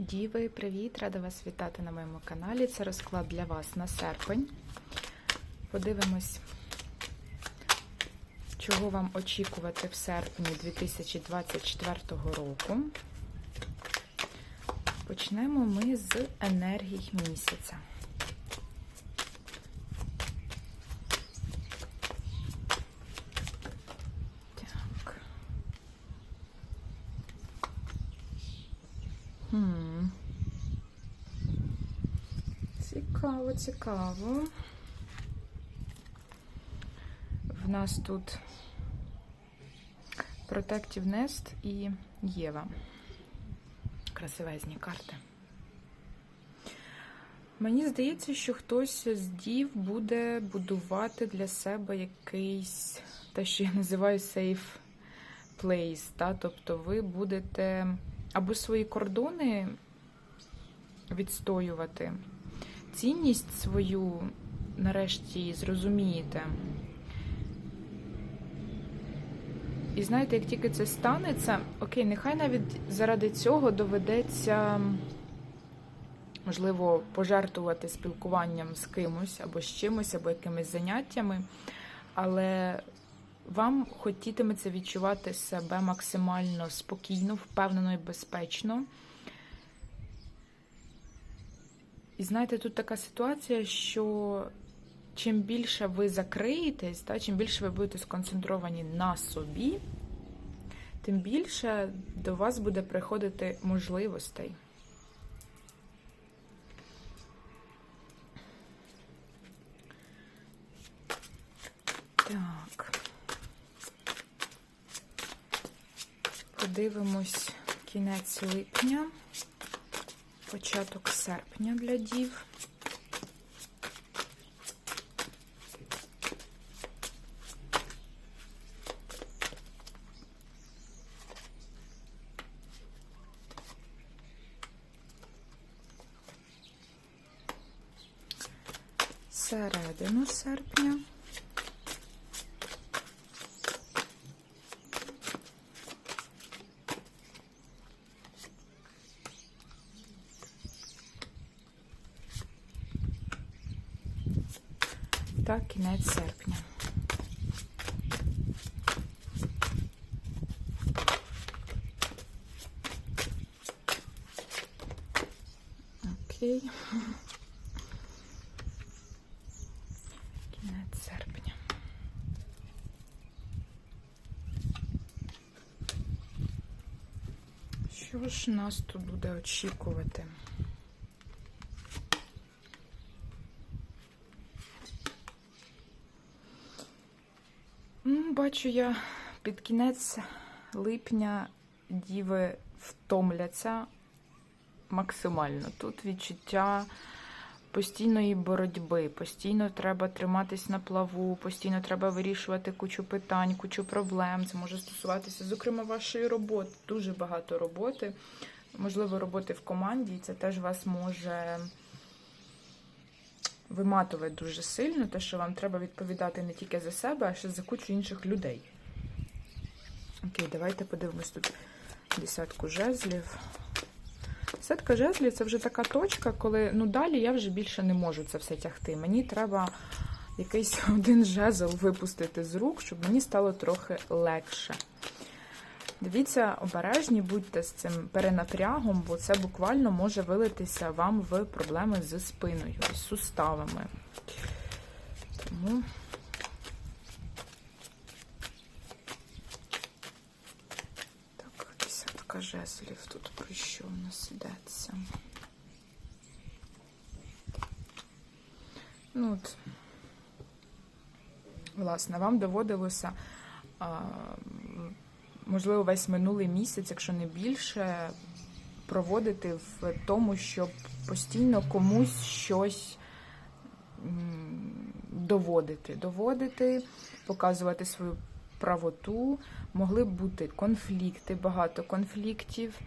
Діви, привіт! Рада вас вітати на моєму каналі. Це розклад для вас на серпень. Подивимось, чого вам очікувати в серпні 2024 року. Почнемо ми з енергій місяця. Так. Хм. Цікаво. В нас тут Protective Nest і Єва. Красивезні карти. Мені здається, що хтось з дів буде будувати для себе якийсь, те, що я називаю safe place. Та? Тобто ви будете або свої кордони відстоювати, цінність свою нарешті зрозумієте. І знаєте, як тільки це станеться, окей, нехай навіть заради цього доведеться, можливо, пожертвувати спілкуванням з кимось, або з чимось, або якимись заняттями, але вам хотітиметься відчувати себе максимально спокійно, впевнено і безпечно. І знаєте, тут така ситуація, що чим більше ви закриєтесь, та, чим більше ви будете сконцентровані на собі, тим більше до вас буде приходити можливостей. Так. Подивимось кінець липня, початок серпня для дів. Середину серпня. та кінець серпня. Окей. Кінець серпня. Що ж нас тут буде очікувати? Ну, Бачу я під кінець липня діви втомляться максимально. Тут відчуття постійної боротьби, постійно треба триматись на плаву, постійно треба вирішувати кучу питань, кучу проблем. Це може стосуватися, зокрема, вашої роботи. Дуже багато роботи, можливо, роботи в команді, і це теж вас може виматувати дуже сильно, те, що вам треба відповідати не тільки за себе, а ще за кучу інших людей. Окей, давайте подивимось тут десятку жезлів. Десятка жезлів це вже така точка, коли ну далі я вже більше не можу це все тягти. Мені треба якийсь один жезл випустити з рук, щоб мені стало трохи легше. Дивіться, обережні будьте з цим перенапрягом, бо це буквально може вилитися вам в проблеми з спиною, з суставами. Тому. Так, десятка жезлів тут про що в нас йдеться. Ну от, власне, вам доводилося. Можливо, весь минулий місяць, якщо не більше, проводити в тому, щоб постійно комусь щось доводити. Доводити, показувати свою правоту. Могли б бути конфлікти, багато конфліктів.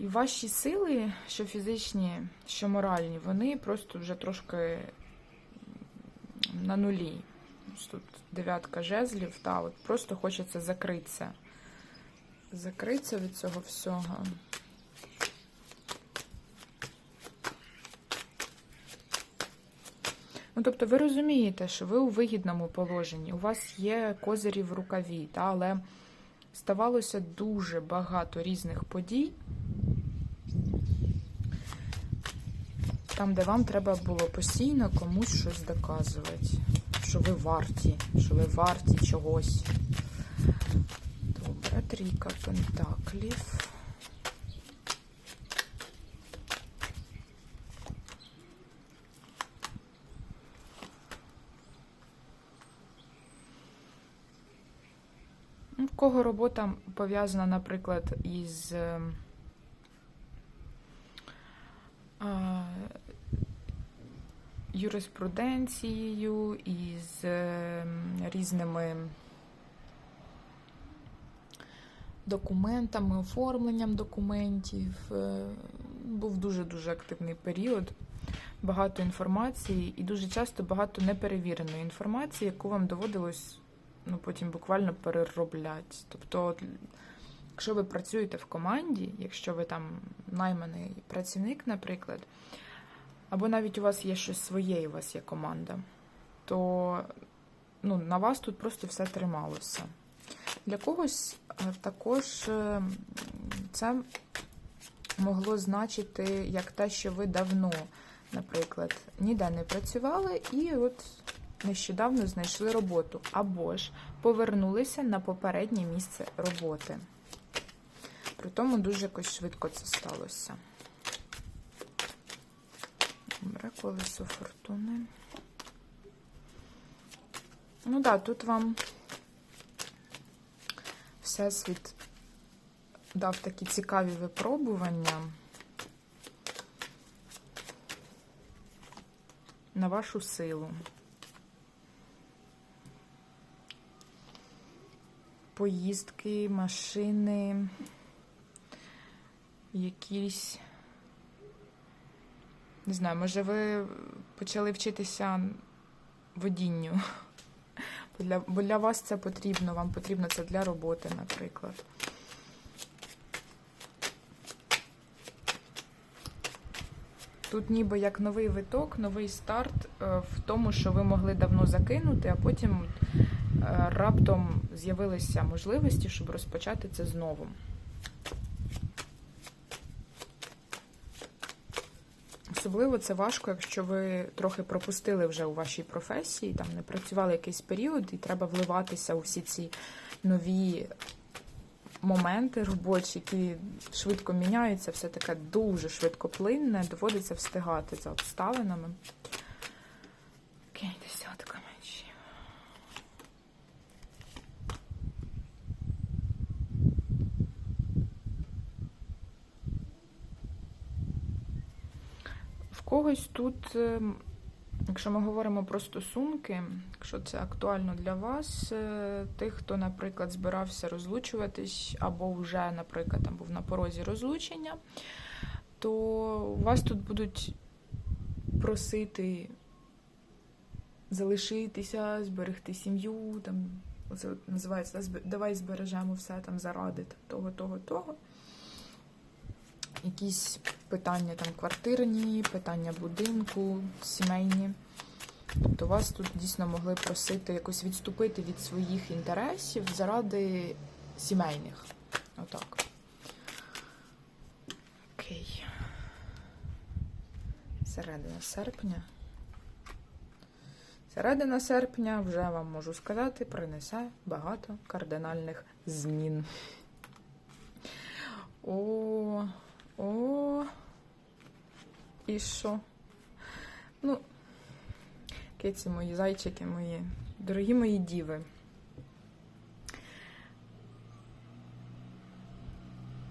І ваші сили, що фізичні, що моральні, вони просто вже трошки на нулі. Тут дев'ятка жезлів, та от просто хочеться закритися. Закритися від цього всього. Ну, тобто, ви розумієте, що ви у вигідному положенні, у вас є козирі в рукаві, та, але ставалося дуже багато різних подій, там, де вам треба було постійно комусь щось доказувати, що ви варті, що ви варті чогось. Добре, трійка пентаклів. Кого робота пов'язана, наприклад, із е, а, юриспруденцією, із е, різними документами, оформленням документів. Е, Був дуже-дуже активний період, багато інформації і дуже часто багато неперевіреної інформації, яку вам доводилось ну, потім буквально переробляти. Тобто, якщо ви працюєте в команді, якщо ви там найманий працівник, наприклад, або навіть у вас є щось своє, і у вас є команда, то ну, на вас тут просто все трималося. Для когось е, також е, це могло значити як те, що ви давно, наприклад, ніде не працювали, і от нещодавно знайшли роботу, або ж повернулися на попереднє місце роботи. При тому дуже якось швидко це сталося. Добре, колесо фортуни. Ну так, да, тут вам Всесвіт дав такі цікаві випробування на вашу силу. Поїздки, машини, якісь, не знаю, може ви почали вчитися водінню. Для, бо для вас це потрібно, вам потрібно це для роботи, наприклад. Тут ніби як новий виток, новий старт е, в тому, що ви могли давно закинути, а потім раптом з'явилися можливості, щоб розпочати це знову. Особливо це важко, якщо ви трохи пропустили вже у вашій професії, там не працювали якийсь період, і треба вливатися у всі ці нові моменти робочі, які швидко міняються, все таке дуже швидкоплинне, доводиться встигати за обставинами. Окей, десятка мечів. В когось тут, ем, якщо ми говоримо про стосунки, якщо це актуально для вас, е, тих, хто, наприклад, збирався розлучуватись, або вже, наприклад, там був на порозі розлучення, то вас тут будуть просити залишитися, зберегти сім'ю, там, оце називається «Зб- давай збережемо все там заради того, того, того. Якісь питання там квартирні, питання будинку, сімейні. Тобто вас тут дійсно могли просити якось відступити від своїх інтересів заради сімейних. Отак. Окей. Середина серпня. Середина серпня, вже вам можу сказати, принесе багато кардинальних змін. О, о. І що? Ну, киці мої, зайчики мої, дорогі мої діви.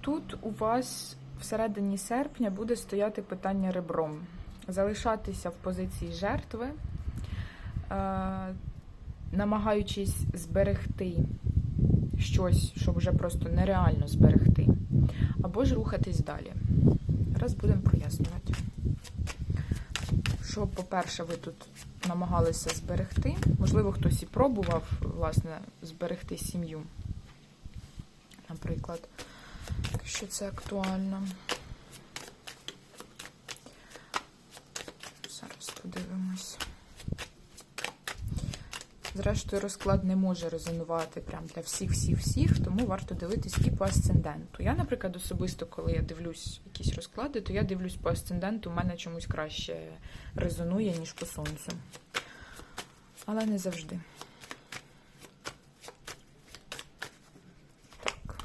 Тут у вас всередині серпня буде стояти питання ребром. Залишатися в позиції жертви, е, намагаючись зберегти щось, що вже просто нереально зберегти, або ж рухатись далі. Зараз будемо прояснювати. Що, по-перше, ви тут намагалися зберегти. Можливо, хтось і пробував, власне, зберегти сім'ю. Наприклад, якщо це актуально. Зараз подивимось. Зрештою, розклад не може резонувати прям для всіх-всіх-всіх, тому варто дивитись і по асценденту. Я, наприклад, особисто, коли я дивлюсь якісь розклади, то я дивлюсь по асценденту, у мене чомусь краще резонує, ніж по сонцю. Але не завжди. Так.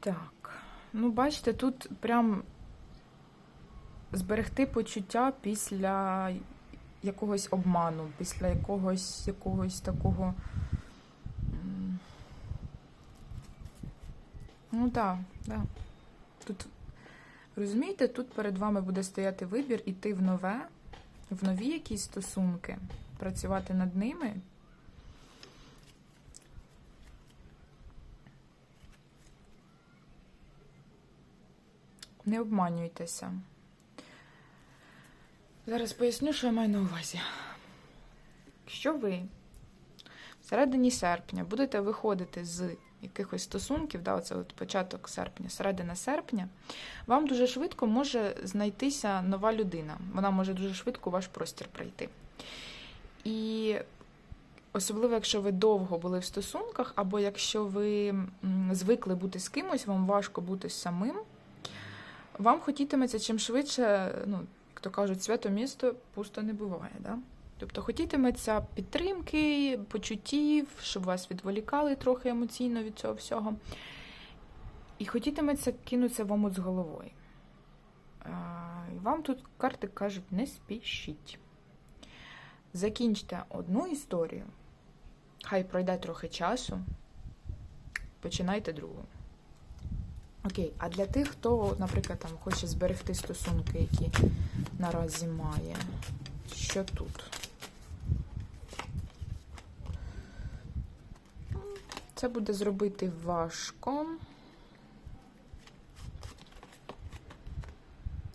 Так. Ну, бачите, тут прям зберегти почуття після якогось обману, після якогось якогось такого. Ну так, да, да. Тут, розумієте, тут перед вами буде стояти вибір іти в нове, в нові якісь стосунки, працювати над ними. Не обманюйтеся. Зараз поясню, що я маю на увазі. Якщо ви всередині серпня будете виходити з якихось стосунків, да, оце от початок серпня, середина серпня, вам дуже швидко може знайтися нова людина. Вона може дуже швидко ваш простір прийти. І особливо, якщо ви довго були в стосунках, або якщо ви звикли бути з кимось, вам важко бути самим, вам хотітиметься чим швидше, ну, то кажуть, свято місто пусто не буває. Да? Тобто хотітиметься підтримки, почуттів, щоб вас відволікали трохи емоційно від цього всього. І хотітиметься кинутися в омут з головою. І Вам тут карти кажуть, не спішіть. Закінчте одну історію, хай пройде трохи часу, починайте другу. Окей, а для тих, хто, наприклад, там хоче зберегти стосунки, які наразі має, що тут? Це буде зробити важко.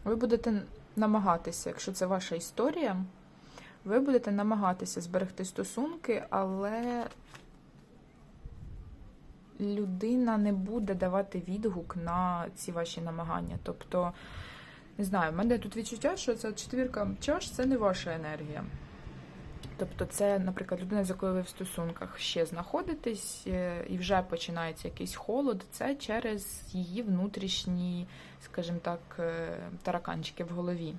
Ви будете намагатися, якщо це ваша історія, ви будете намагатися зберегти стосунки, але людина не буде давати відгук на ці ваші намагання. Тобто, не знаю, в мене тут відчуття, що ця четвірка чаш це не ваша енергія. Тобто, це, наприклад, людина, з якою ви в стосунках ще знаходитесь, е, і вже починається якийсь холод, це через її внутрішні, скажімо так, е, тараканчики в голові.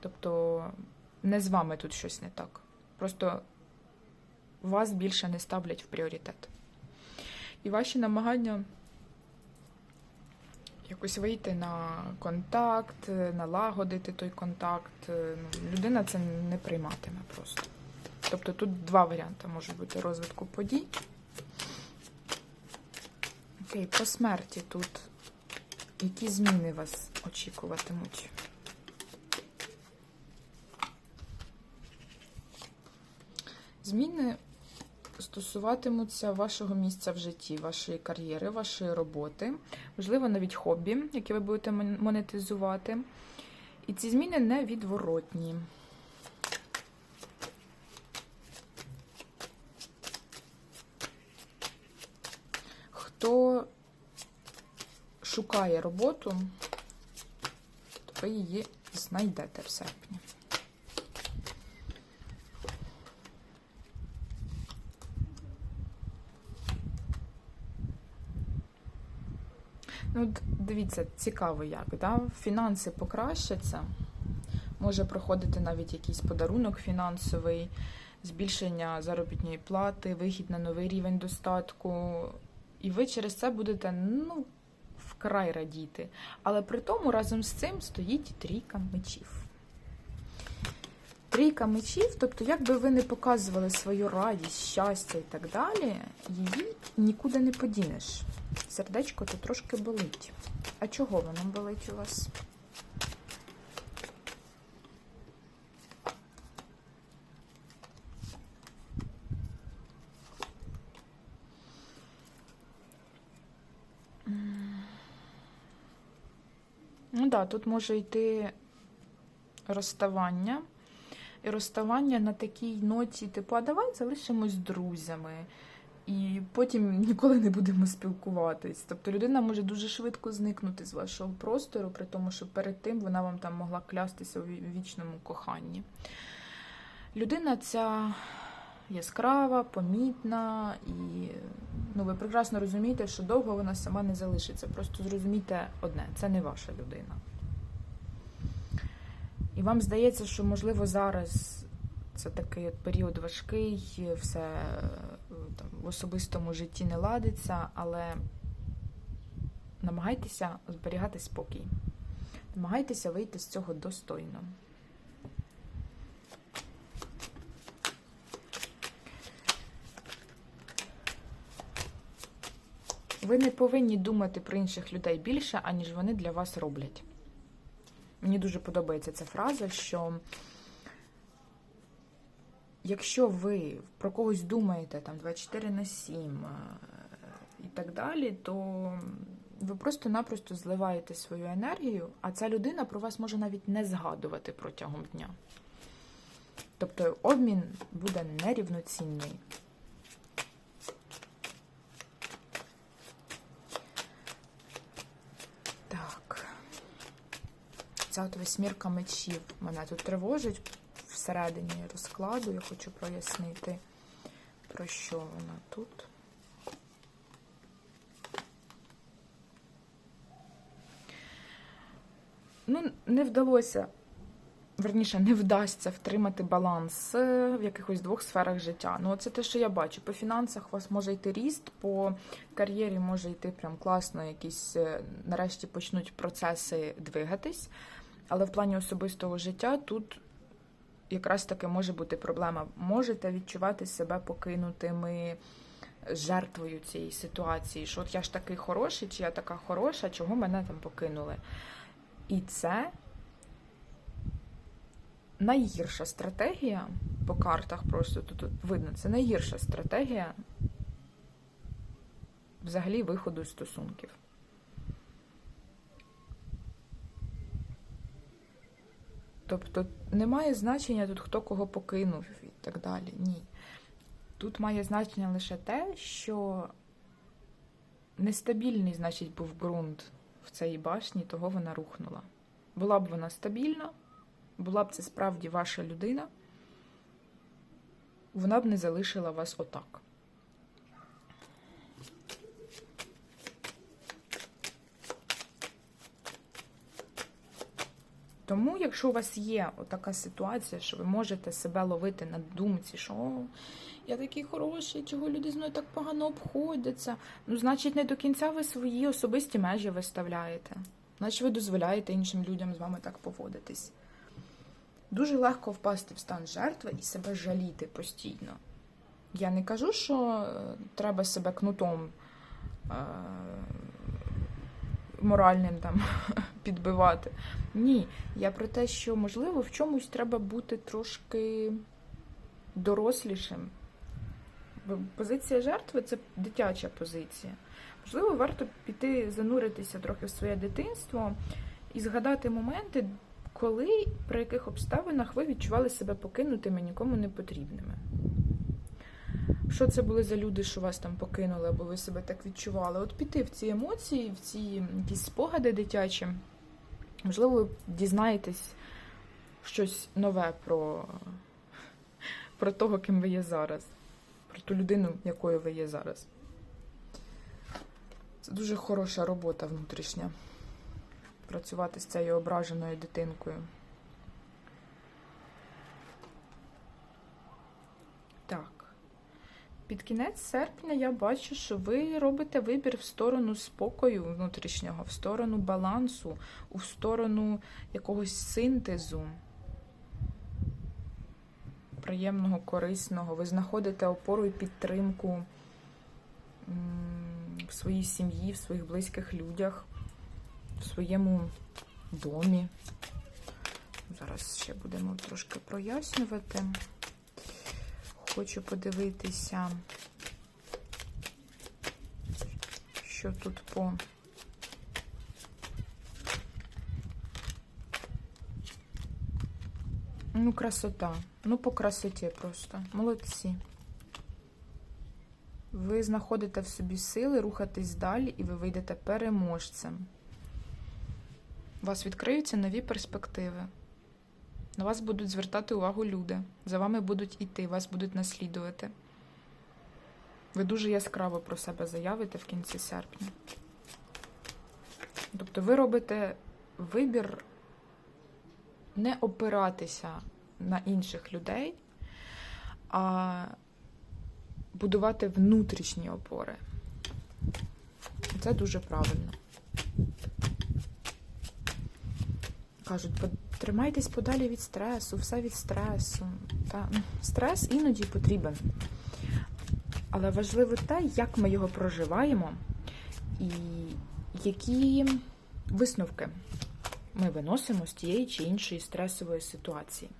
Тобто, не з вами тут щось не так. Просто вас більше не ставлять в пріоритет. І ваші намагання якось вийти на контакт, налагодити той контакт. ну, Людина це не прийматиме просто. Тобто тут два варіанти можуть бути розвитку подій. Окей, по смерті тут які зміни вас очікуватимуть? Зміни стосуватимуться вашого місця в житті, вашої кар'єри, вашої роботи, можливо, навіть хобі, яке ви будете монетизувати. І ці зміни невідворотні. Хто шукає роботу, то ви її знайдете в серпні. Ну, дивіться, цікаво як, да? Фінанси покращаться. Може проходити навіть якийсь подарунок фінансовий, збільшення заробітної плати, вихід на новий рівень достатку. І ви через це будете ну, вкрай радіти. Але при тому разом з цим стоїть трійка мечів. Трійка мечів, тобто, як би ви не показували свою радість, щастя і так далі, її нікуди не подінеш. Сердечко то трошки болить. А чого воно болить у вас? Ну да, тут може йти розставання. І розставання на такій ноті, типу, а давай залишимось друзями. І потім ніколи не будемо спілкуватись. Тобто людина може дуже швидко зникнути з вашого простору, при тому, що перед тим вона вам там могла клястися у вічному коханні. Людина ця яскрава, помітна, і ну, ви прекрасно розумієте, що довго вона сама не залишиться. Просто зрозумійте одне, це не ваша людина. І вам здається, що можливо зараз це такий от період важкий, все е, там, в особистому житті не ладиться, але намагайтеся зберігати спокій. Намагайтеся вийти з цього достойно. Ви не повинні думати про інших людей більше, аніж вони для вас роблять. Мені дуже подобається ця фраза, що якщо ви про когось думаєте там 24 на 7 е, і так далі, то ви просто-напросто зливаєте свою енергію, а ця людина про вас може навіть не згадувати протягом дня. Тобто обмін буде нерівноцінний. Так. Ця от восьмірка мечів мене тут тривожить всередині розкладу. Я хочу прояснити, про що вона тут. Ну, не вдалося, верніше, не вдасться втримати баланс е, в якихось двох сферах життя. Ну, це те, що я бачу. По фінансах у вас може йти ріст, по кар'єрі може йти прям класно, якісь е, нарешті почнуть процеси двигатись. Але в плані особистого життя тут якраз таки може бути проблема. Можете відчувати себе покинутими жертвою цієї ситуації, що от я ж такий хороший, чи я така хороша, чого мене там покинули. І це найгірша стратегія по картах, просто тут, видно, це найгірша стратегія взагалі виходу стосунків. Тобто немає значення тут, хто кого покинув і так далі. Ні. Тут має значення лише те, що нестабільний, значить, був ґрунт в цій башні, того вона рухнула. Була б вона стабільна, була б це справді ваша людина, вона б не залишила вас отак. Тому, якщо у вас є така ситуація, що ви можете себе ловити на думці, що «О, я такий хороший, чого люди з мною так погано обходяться, ну, значить, не до кінця ви свої особисті межі виставляєте. Значить, ви дозволяєте іншим людям з вами так поводитись. Дуже легко впасти в стан жертви і себе жаліти постійно. Я не кажу, що е, треба себе кнутом е, моральним там підбивати. Ні, я про те, що можливо в чомусь треба бути трошки дорослішим. Позиція жертви це дитяча позиція. Можливо, варто піти зануритися трохи в своє дитинство і згадати моменти, коли при яких обставинах ви відчували себе покинутими, нікому не потрібними. Що це були за люди, що вас там покинули, або ви себе так відчували? От піти в ці емоції, в ці якісь спогади дитячі. Можливо, ви дізнаєтесь щось нове про, про того, ким ви є зараз, про ту людину, якою ви є зараз. Це дуже хороша робота внутрішня. Працювати з цією ображеною дитинкою. Так. Під кінець серпня я бачу, що ви робите вибір в сторону спокою внутрішнього, в сторону балансу, у сторону якогось синтезу. Приємного, корисного. Ви знаходите опору і підтримку в своїй сім'ї, в своїх близьких людях, в своєму домі. Зараз ще будемо трошки прояснювати. Хочу подивитися, що тут по ну, красота. Ну, по красоті просто. Молодці. ви знаходите в собі сили рухатись далі, і ви вийдете переможцем. У вас відкриються нові перспективи. На вас будуть звертати увагу люди. За вами будуть іти, вас будуть наслідувати. Ви дуже яскраво про себе заявите в кінці серпня. Тобто ви робите вибір не опиратися на інших людей, а будувати внутрішні опори. Це дуже правильно. Кажуть, тримайтесь подалі від стресу, все від стресу. Та, ну, стрес іноді потрібен. Але важливо те, як ми його проживаємо, і які висновки ми виносимо з тієї чи іншої стресової ситуації.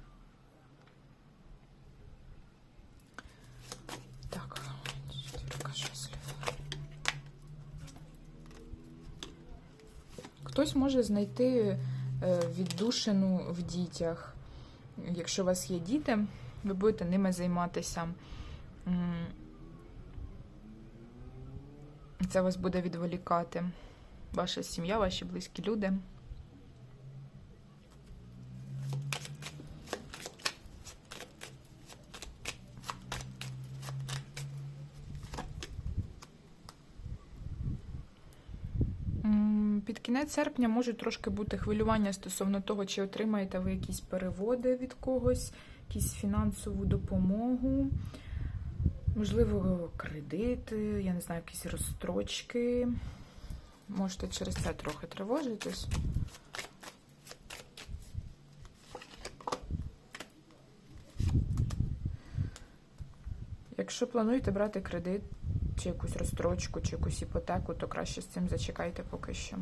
Так. Хтось може знайти віддушину в дітях. Якщо у вас є діти, ви будете ними займатися. Це вас буде відволікати. Ваша сім'я, ваші близькі люди. Під кінець серпня можуть трошки бути хвилювання стосовно того, чи отримаєте ви якісь переводи від когось, якісь фінансову допомогу, можливо, кредити, я не знаю, якісь розстрочки. Можете через це трохи тривожитись. Якщо плануєте брати кредит, чи якусь розстрочку, чи якусь іпотеку, то краще з цим зачекайте поки що.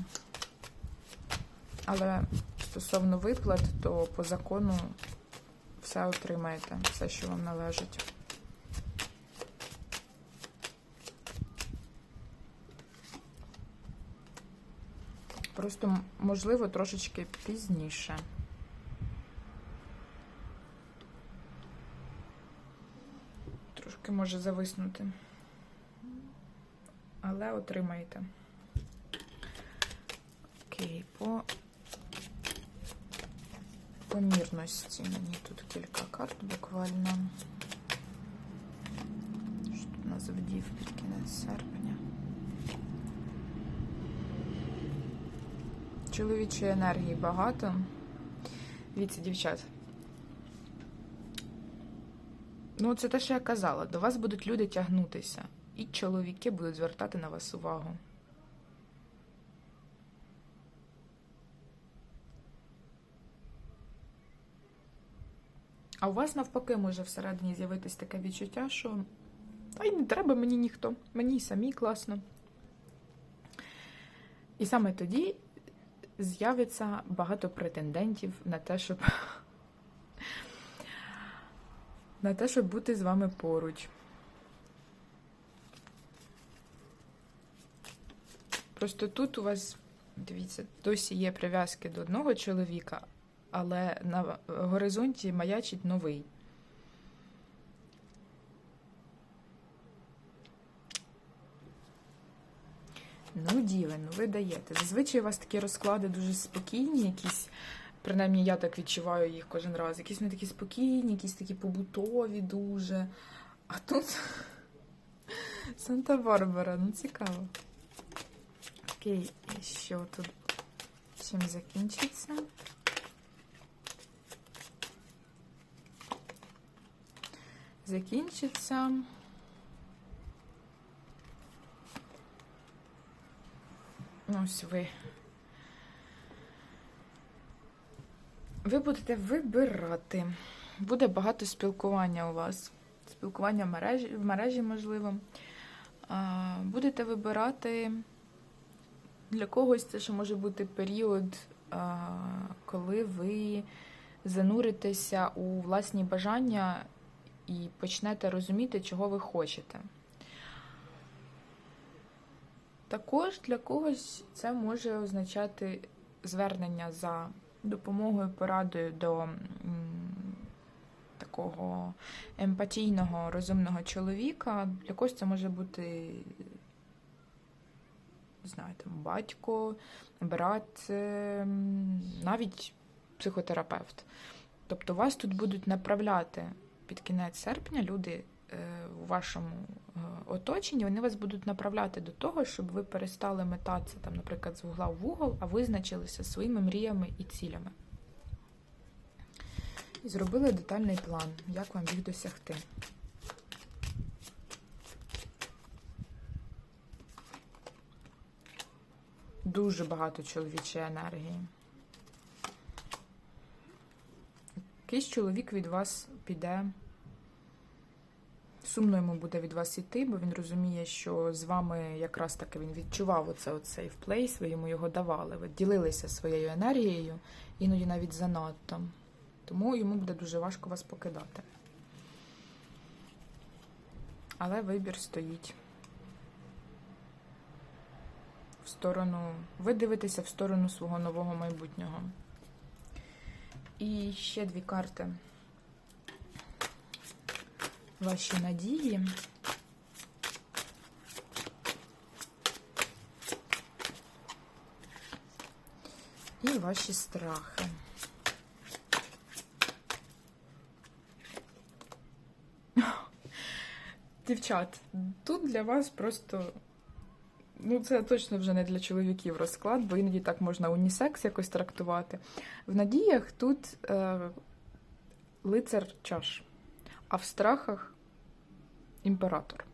Але стосовно виплат, то по закону все отримаєте, все, що вам належить. Просто, можливо, трошечки пізніше. Трошки може зависнути. Але отримаєте. Окей, по помірності. Мені тут кілька карт буквально. Що тут у нас вдів під кінець серпня? Чоловічої енергії багато. Віці, дівчат. Ну, це те, що я казала. До вас будуть люди тягнутися. І чоловіки будуть звертати на вас увагу. А у вас навпаки може всередині з'явитись таке відчуття, що та й не треба мені ніхто, мені й самі класно. І саме тоді з'явиться багато претендентів на те, щоб на те, щоб бути з вами поруч. Просто тут у вас, дивіться, досі є прив'язки до одного чоловіка, але на горизонті маячить новий. Ну, діви, ну ви даєте. Зазвичай у вас такі розклади дуже спокійні, якісь, принаймні я так відчуваю їх кожен раз. Якісь вони такі спокійні, якісь такі побутові дуже. А тут Санта-Барбара, ну цікаво. І що тут чим закінчиться? Закінчиться. Ось ви. Ви будете вибирати. Буде багато спілкування у вас. Спілкування в мережі, в мережі можливо. Будете вибирати для когось це ще може бути період, коли ви зануритеся у власні бажання і почнете розуміти, чого ви хочете. Також для когось це може означати звернення за допомогою, порадою до такого емпатійного, розумного чоловіка. Для когось це може бути, не знаю, там, батько, брат, ем, навіть психотерапевт. Тобто вас тут будуть направляти під кінець серпня люди е, у вашому е, оточенні, вони вас будуть направляти до того, щоб ви перестали метатися, там, наприклад, з вугла в вугол, а визначилися своїми мріями і цілями. І зробили детальний план, як вам їх досягти. Дуже багато чоловічої енергії. Якийсь чоловік від вас піде. Сумно йому буде від вас іти, бо він розуміє, що з вами якраз таки він відчував оце safe place, ви йому його давали. Ви ділилися своєю енергією, іноді навіть занадто. Тому йому буде дуже важко вас покидати. Але вибір стоїть в сторону. Ви дивитеся в сторону свого нового майбутнього. І ще дві карти. Ваші надії. І ваші страхи. Дівчат, тут для вас просто. Ну, це точно вже не для чоловіків розклад, бо іноді так можна унісекс якось трактувати. В надіях тут е, лицар чаш, а в страхах імператор.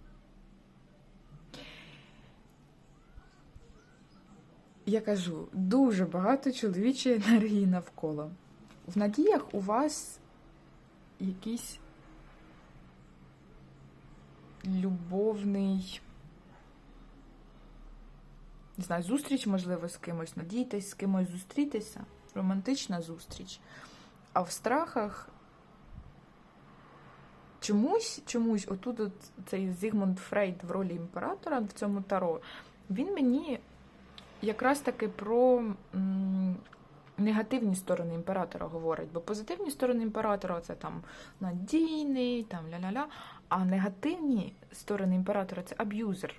Я кажу, дуже багато чоловічої енергії навколо. В надіях у вас якийсь любовний. Не знаю, зустріч, можливо, з кимось, надійтесь з кимось зустрітися, романтична зустріч. А в страхах чомусь, чомусь, отут от цей Зігмунд Фрейд в ролі імператора в цьому таро, він мені якраз таки про негативні сторони імператора говорить. Бо позитивні сторони імператора це там надійний, там ля-ля-ля. А негативні сторони імператора це аб'юзер,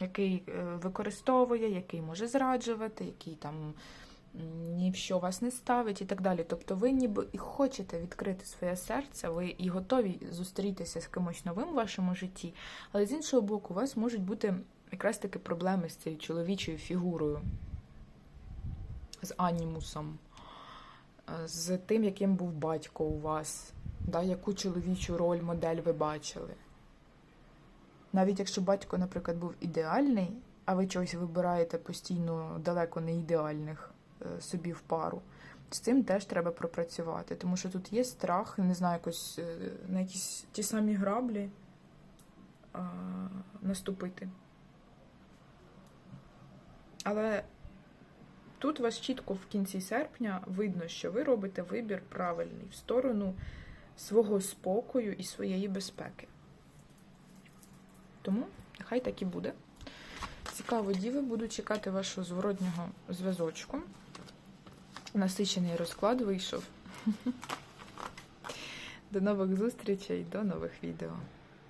який е, використовує, який може зраджувати, який там ні в що вас не ставить і так далі. Тобто ви ніби і хочете відкрити своє серце, ви і готові зустрітися з кимось новим в вашому житті, але з іншого боку, у вас можуть бути якраз таки проблеми з цією чоловічою фігурою, з анімусом, е, з тим, яким був батько у вас, да, яку чоловічу роль, модель ви бачили. Навіть якщо батько, наприклад, був ідеальний, а ви чогось вибираєте постійно далеко не ідеальних е, собі в пару, з цим теж треба пропрацювати. Тому що тут є страх, не знаю, якось е, на якісь ті самі граблі а, наступити. Але тут вас чітко в кінці серпня видно, що ви робите вибір правильний в сторону свого спокою і своєї безпеки. Тому нехай так і буде. Цікаво, діви, буду чекати вашого зворотнього зв'язочку. Насичений розклад вийшов. До нових зустрічей, до нових відео.